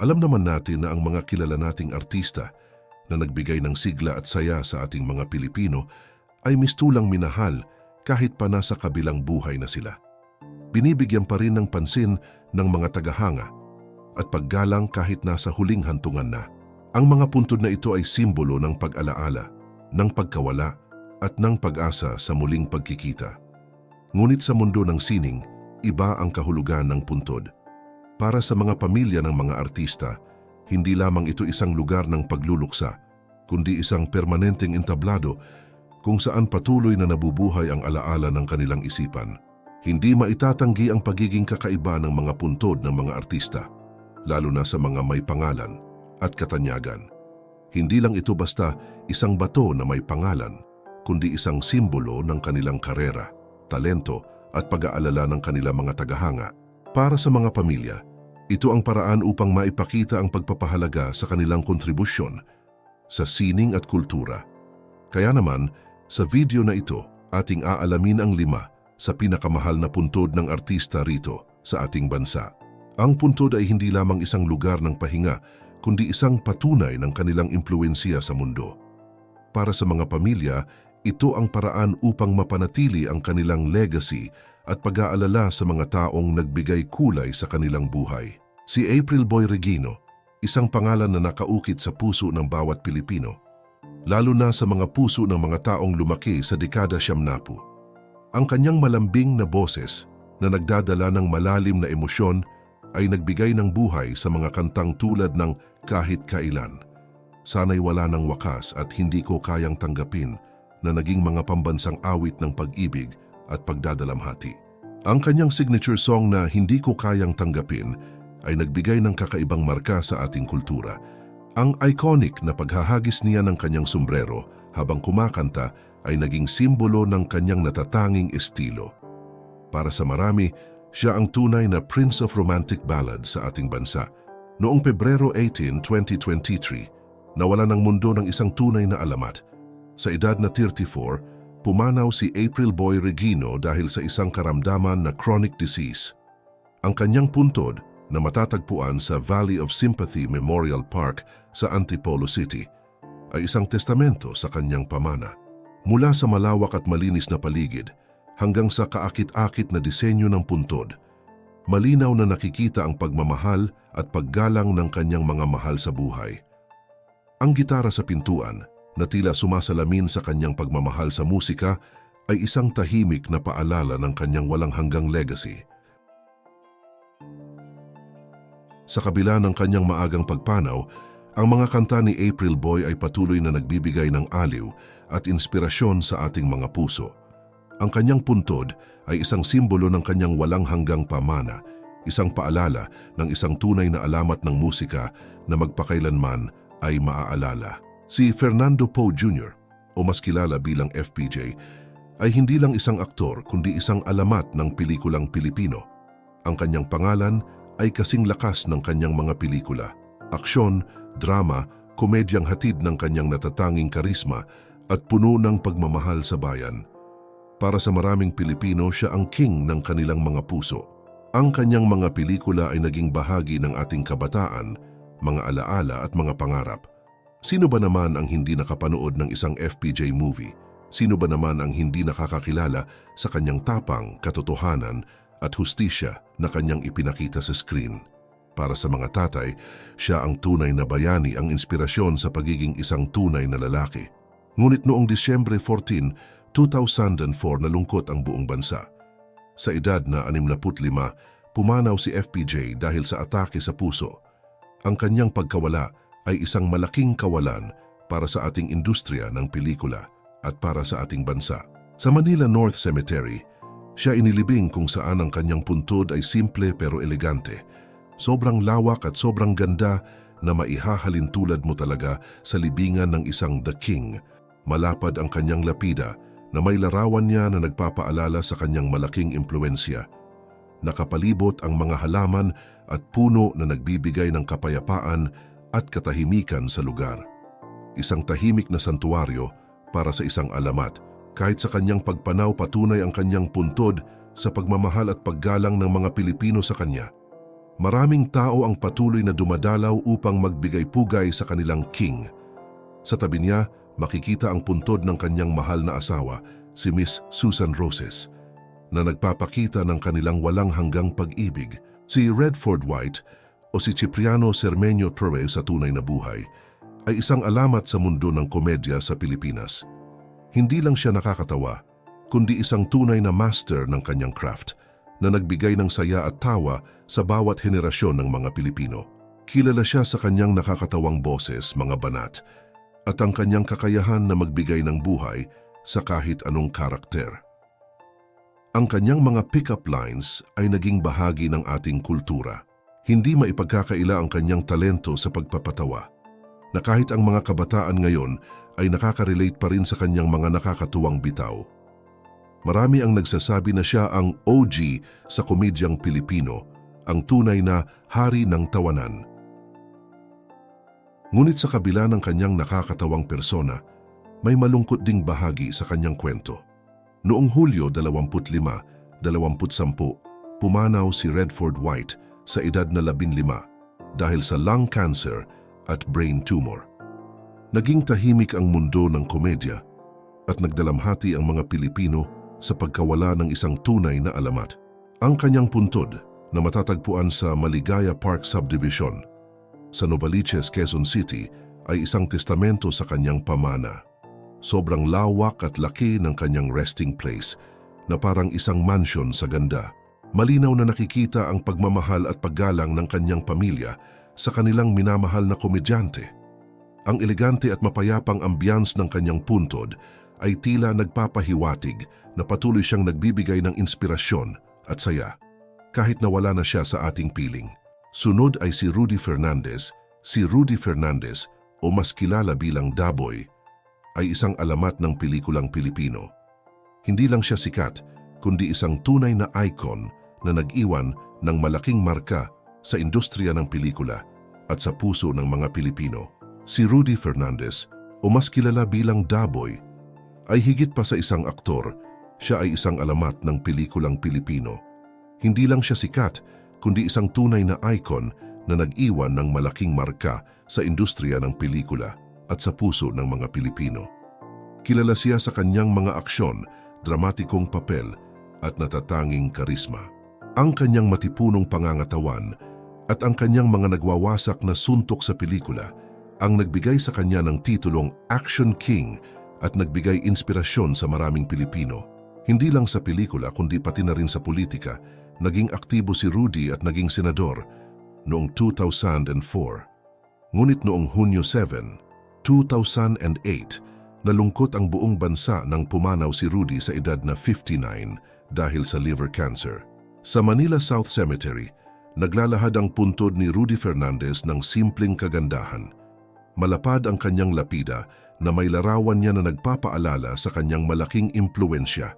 Alam naman natin na ang mga kilala nating artista na nagbigay ng sigla at saya sa ating mga Pilipino ay mistulang minahal kahit pa nasa kabilang buhay na sila. Binibigyan pa rin ng pansin ng mga tagahanga at paggalang kahit nasa huling hantungan na. Ang mga puntod na ito ay simbolo ng pag-alaala, ng pagkawala at ng pag-asa sa muling pagkikita. Ngunit sa mundo ng sining, iba ang kahulugan ng puntod. Para sa mga pamilya ng mga artista, hindi lamang ito isang lugar ng pagluluksa, kundi isang permanenteng entablado kung saan patuloy na nabubuhay ang alaala ng kanilang isipan. Hindi maitatanggi ang pagiging kakaiba ng mga puntod ng mga artista, lalo na sa mga may pangalan at katanyagan. Hindi lang ito basta isang bato na may pangalan, kundi isang simbolo ng kanilang karera, talento at pag-aalala ng kanilang mga tagahanga. Para sa mga pamilya, ito ang paraan upang maipakita ang pagpapahalaga sa kanilang kontribusyon sa sining at kultura. Kaya naman, sa video na ito, ating aalamin ang lima sa pinakamahal na puntod ng artista rito sa ating bansa. Ang puntod ay hindi lamang isang lugar ng pahinga, kundi isang patunay ng kanilang impluensya sa mundo. Para sa mga pamilya, ito ang paraan upang mapanatili ang kanilang legacy at pag-aalala sa mga taong nagbigay kulay sa kanilang buhay. Si April Boy Regino, isang pangalan na nakaukit sa puso ng bawat Pilipino, lalo na sa mga puso ng mga taong lumaki sa dekada siyamnapu. Ang kanyang malambing na boses na nagdadala ng malalim na emosyon ay nagbigay ng buhay sa mga kantang tulad ng Kahit Kailan. Sana'y wala ng wakas at hindi ko kayang tanggapin na naging mga pambansang awit ng pag-ibig at pagdadalamhati. Ang kanyang signature song na Hindi Ko Kayang Tanggapin ay nagbigay ng kakaibang marka sa ating kultura. Ang iconic na paghahagis niya ng kanyang sombrero habang kumakanta ay naging simbolo ng kanyang natatanging estilo. Para sa marami, siya ang tunay na Prince of Romantic Ballad sa ating bansa. Noong Pebrero 18, 2023, nawala ng mundo ng isang tunay na alamat. Sa edad na 34, pumanaw si April Boy Regino dahil sa isang karamdaman na chronic disease. Ang kanyang puntod na matatagpuan sa Valley of Sympathy Memorial Park sa Antipolo City ay isang testamento sa kanyang pamana. Mula sa malawak at malinis na paligid hanggang sa kaakit-akit na disenyo ng puntod, malinaw na nakikita ang pagmamahal at paggalang ng kanyang mga mahal sa buhay. Ang gitara sa pintuan na tila sumasalamin sa kanyang pagmamahal sa musika ay isang tahimik na paalala ng kanyang walang hanggang legacy. Sa kabila ng kanyang maagang pagpanaw, ang mga kanta ni April Boy ay patuloy na nagbibigay ng aliw at inspirasyon sa ating mga puso. Ang kanyang puntod ay isang simbolo ng kanyang walang hanggang pamana, isang paalala ng isang tunay na alamat ng musika na magpakailanman ay maaalala. Si Fernando Poe Jr. o mas kilala bilang FPJ ay hindi lang isang aktor kundi isang alamat ng pelikulang Pilipino. Ang kanyang pangalan ay kasing lakas ng kanyang mga pelikula. Aksyon, drama, komedyang hatid ng kanyang natatanging karisma at puno ng pagmamahal sa bayan. Para sa maraming Pilipino, siya ang king ng kanilang mga puso. Ang kanyang mga pelikula ay naging bahagi ng ating kabataan, mga alaala at mga pangarap. Sino ba naman ang hindi nakapanood ng isang FPJ movie? Sino ba naman ang hindi nakakakilala sa kanyang tapang, katotohanan at hustisya na kanyang ipinakita sa screen? Para sa mga tatay, siya ang tunay na bayani ang inspirasyon sa pagiging isang tunay na lalaki. Ngunit noong Disyembre 14, 2004 nalungkot ang buong bansa. Sa edad na 65, pumanaw si FPJ dahil sa atake sa puso. Ang kanyang pagkawala ay isang malaking kawalan para sa ating industriya ng pelikula at para sa ating bansa. Sa Manila North Cemetery, siya inilibing kung saan ang kanyang puntod ay simple pero elegante. Sobrang lawak at sobrang ganda na maihahalin tulad mo talaga sa libingan ng isang The King. Malapad ang kanyang lapida na may larawan niya na nagpapaalala sa kanyang malaking impluensya. Nakapalibot ang mga halaman at puno na nagbibigay ng kapayapaan at katahimikan sa lugar. Isang tahimik na santuaryo para sa isang alamat kahit sa kanyang pagpanaw patunay ang kanyang puntod sa pagmamahal at paggalang ng mga Pilipino sa kanya. maraming tao ang patuloy na dumadalaw upang magbigay pugay sa kanilang king. Sa tabi niya, makikita ang puntod ng kanyang mahal na asawa, si Miss Susan Roses, na nagpapakita ng kanilang walang hanggang pag-ibig. Si Redford White o si Cipriano Sermenio Torres sa tunay na buhay ay isang alamat sa mundo ng komedya sa Pilipinas. Hindi lang siya nakakatawa, kundi isang tunay na master ng kanyang craft na nagbigay ng saya at tawa sa bawat henerasyon ng mga Pilipino. Kilala siya sa kanyang nakakatawang boses, mga banat, at ang kanyang kakayahan na magbigay ng buhay sa kahit anong karakter. Ang kanyang mga pick-up lines ay naging bahagi ng ating kultura. Hindi maipagkakaila ang kanyang talento sa pagpapatawa, na kahit ang mga kabataan ngayon ay nakaka-relate pa rin sa kanyang mga nakakatuwang bitaw. Marami ang nagsasabi na siya ang OG sa komedyang Pilipino, ang tunay na hari ng tawanan. Ngunit sa kabila ng kanyang nakakatawang persona, may malungkot ding bahagi sa kanyang kwento. Noong Hulyo 25, 2010, pumanaw si Redford White sa edad na 15 dahil sa lung cancer at brain tumor. Naging tahimik ang mundo ng komedya at nagdalamhati ang mga Pilipino sa pagkawala ng isang tunay na alamat. Ang kanyang puntod na matatagpuan sa Maligaya Park Subdivision sa Novaliches, Quezon City ay isang testamento sa kanyang pamana. Sobrang lawak at laki ng kanyang resting place na parang isang mansion sa ganda. Malinaw na nakikita ang pagmamahal at paggalang ng kanyang pamilya sa kanilang minamahal na komedyante. Ang elegante at mapayapang ambiance ng kanyang puntod ay tila nagpapahiwatig na patuloy siyang nagbibigay ng inspirasyon at saya kahit nawala na siya sa ating piling. Sunod ay si Rudy Fernandez. Si Rudy Fernandez o mas kilala bilang Daboy ay isang alamat ng pelikulang Pilipino. Hindi lang siya sikat, kundi isang tunay na icon na nag-iwan ng malaking marka sa industriya ng pelikula at sa puso ng mga Pilipino. Si Rudy Fernandez, o mas kilala bilang Daboy, ay higit pa sa isang aktor, siya ay isang alamat ng pelikulang Pilipino. Hindi lang siya sikat, kundi isang tunay na icon na nag-iwan ng malaking marka sa industriya ng pelikula at sa puso ng mga Pilipino. Kilala siya sa kanyang mga aksyon, dramatikong papel at natatanging karisma. Ang kanyang matipunong pangangatawan at ang kanyang mga nagwawasak na suntok sa pelikula ang nagbigay sa kanya ng titulong Action King at nagbigay inspirasyon sa maraming Pilipino. Hindi lang sa pelikula kundi pati na rin sa politika, naging aktibo si Rudy at naging senador noong 2004. Ngunit noong Hunyo 7, 2008, nalungkot ang buong bansa nang pumanaw si Rudy sa edad na 59 dahil sa liver cancer. Sa Manila South Cemetery, naglalahad ang puntod ni Rudy Fernandez ng simpleng kagandahan. Malapad ang kanyang lapida na may larawan niya na nagpapaalala sa kanyang malaking impluensya.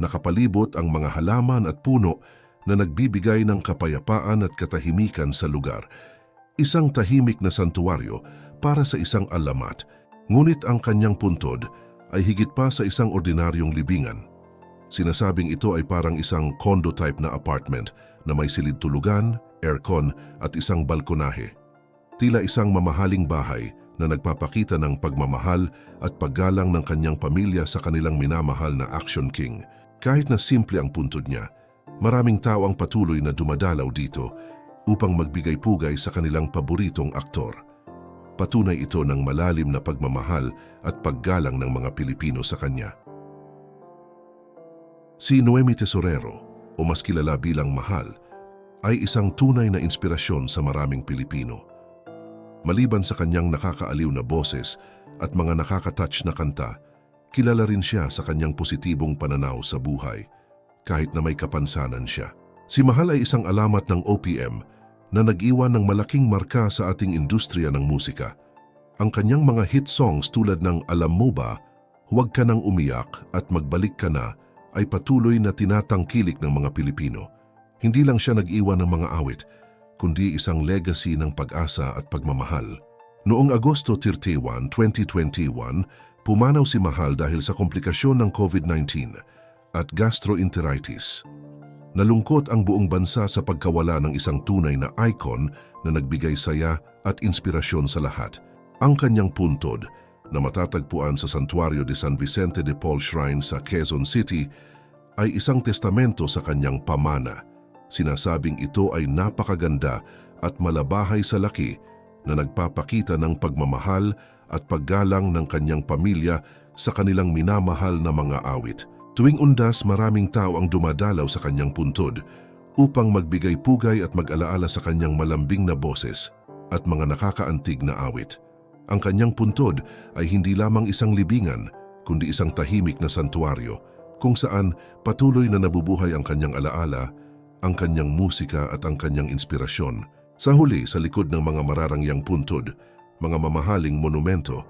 Nakapalibot ang mga halaman at puno na nagbibigay ng kapayapaan at katahimikan sa lugar. Isang tahimik na santuwaryo para sa isang alamat, ngunit ang kanyang puntod ay higit pa sa isang ordinaryong libingan. Sinasabing ito ay parang isang condo-type na apartment na may silid tulugan, aircon at isang balkonahe. Tila isang mamahaling bahay na nagpapakita ng pagmamahal at paggalang ng kanyang pamilya sa kanilang minamahal na Action King. Kahit na simple ang puntod niya, maraming tao ang patuloy na dumadalaw dito upang magbigay pugay sa kanilang paboritong aktor. Patunay ito ng malalim na pagmamahal at paggalang ng mga Pilipino sa kanya. Si Noemi Tesorero, o mas kilala bilang Mahal, ay isang tunay na inspirasyon sa maraming Pilipino. Maliban sa kanyang nakakaaliw na boses at mga nakakatouch na kanta, kilala rin siya sa kanyang positibong pananaw sa buhay, kahit na may kapansanan siya. Si Mahal ay isang alamat ng OPM na nag-iwan ng malaking marka sa ating industriya ng musika. Ang kanyang mga hit songs tulad ng Alam Mo Ba, Huwag Ka Nang Umiyak at Magbalik Ka Na ay patuloy na tinatangkilik ng mga Pilipino. Hindi lang siya nag-iwan ng mga awit, kundi isang legacy ng pag-asa at pagmamahal. Noong Agosto 31, 2021, pumanaw si Mahal dahil sa komplikasyon ng COVID-19 at gastroenteritis. Nalungkot ang buong bansa sa pagkawala ng isang tunay na icon na nagbigay saya at inspirasyon sa lahat. Ang kanyang puntod na matatagpuan sa Santuario de San Vicente de Paul Shrine sa Quezon City ay isang testamento sa kanyang pamana. Sinasabing ito ay napakaganda at malabahay sa laki na nagpapakita ng pagmamahal at paggalang ng kanyang pamilya sa kanilang minamahal na mga awit. Tuwing undas maraming tao ang dumadalaw sa kanyang puntod upang magbigay pugay at mag-alaala sa kanyang malambing na boses at mga nakakaantig na awit. Ang kanyang puntod ay hindi lamang isang libingan, kundi isang tahimik na santuaryo kung saan patuloy na nabubuhay ang kanyang alaala, ang kanyang musika at ang kanyang inspirasyon. Sa huli, sa likod ng mga mararangyang puntod, mga mamahaling monumento,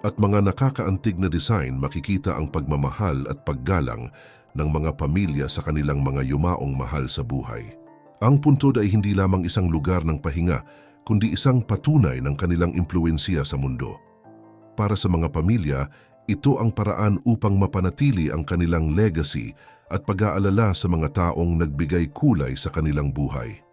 at mga nakakaantig na design makikita ang pagmamahal at paggalang ng mga pamilya sa kanilang mga yumaong mahal sa buhay. Ang puntod ay hindi lamang isang lugar ng pahinga, kundi isang patunay ng kanilang impluensya sa mundo. Para sa mga pamilya, ito ang paraan upang mapanatili ang kanilang legacy at pag-aalala sa mga taong nagbigay kulay sa kanilang buhay.